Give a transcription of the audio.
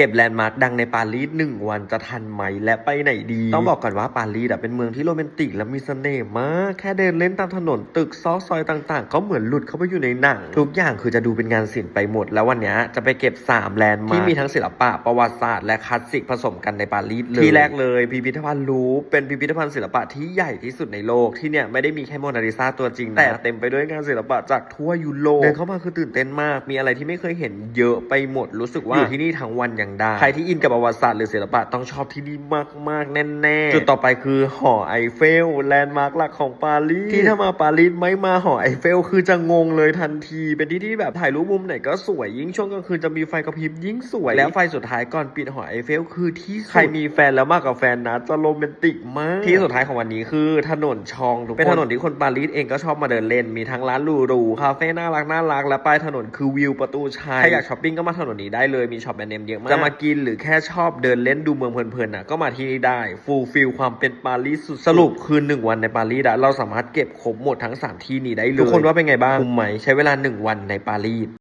เก็บแลนด์มาร์คดังในปารีสหนึ่งวันจะทันไหมและไปไหนดี ต้องบอกก่อนว่าปารีสอะเป็นเมืองที่โรแมนติกและมีเสน่ห์มาก แค่เดินเล่นตามถนนตึกซอกซอยต่างๆ ก็เหมือนหลุดเข้าไปอยู่ในหนัง ทุกอย่างคือจะดูเป็นงานศิลป์ไปหมด แล้ววันเนี้ยจะไปเก็บ 3 แลนด์มาร์คที่มีทั้งศิลปะประวัติศาสตร์และคลาสสิกผสมกันในปารีสเลยที่แรกเลยพิพิธภัณฑ์ลูฟร์เป็นพิพิธภัณฑ์ศิลปะที่ใหญ่ที่สุดในโลกที่เนี่ยไม่ได้มีแค่โมนาลิซาตัวจริงนะแต่เต็มไปด้วยงานศิลปะจากทั่วยุโรปเดินเข้ามาคือตื่นเต้นมาก มีอะไรที่ไม่เคยเห็นเยอะไปหมดรู้สึกว่าอยู่ที่นี่ทั้งวันอย่างได้ ใครที่อินกับประวัติศาสตร์หรือศิลปะต้องชอบที่นี่มากๆ แน่ๆ จุดต่อไปคือหอไอเฟลแลนด์มาร์คหลักของปารีสที่ถ้ามาปารีสไม่มาหอไอเฟลคือจะงงเลยทันที เป็นที่ที่แบบถ่ายรูปมุมไหนก็สวยยิ่งช่วงกลางคืนจะมีไฟกระพริบยิ่งสวย แล้วไฟสุดท้ายก่อนปิดหอไอเฟลคือที่สุดใครมีแฟนแล้วมากกับแฟนนะจะโรแมนติกมาก ที่สุดท้ายของวันนี้คือถนนชองทุกคนเป็นถนนที่คนปารีสเองก็ชอบมาเดินเล่นมีทั้งร้านหรูๆคาเฟ่น่ารักน่ารักและปลายถนนคือวิวประตูชัยใครอยากช้อปปิ้งก็มาถนนนี้ได้เลยมีช็อปแบรนด์เนมเยอะมากจะมากินหรือแค่ชอบเดินเล่นดูเมืองเพลินๆน่ะก็มาที่นี่ได้ฟูลฟิลความเป็นปารีสสุดๆสรุปคือหนึ่งวันในปารีสอะเราสามารถเก็บครบหมดทั้งสามที่นี้ได้เลยทุกคนว่าเป็นไงบ้างคุ้มไหมใช้เวลาหนึ่งวันในปารีส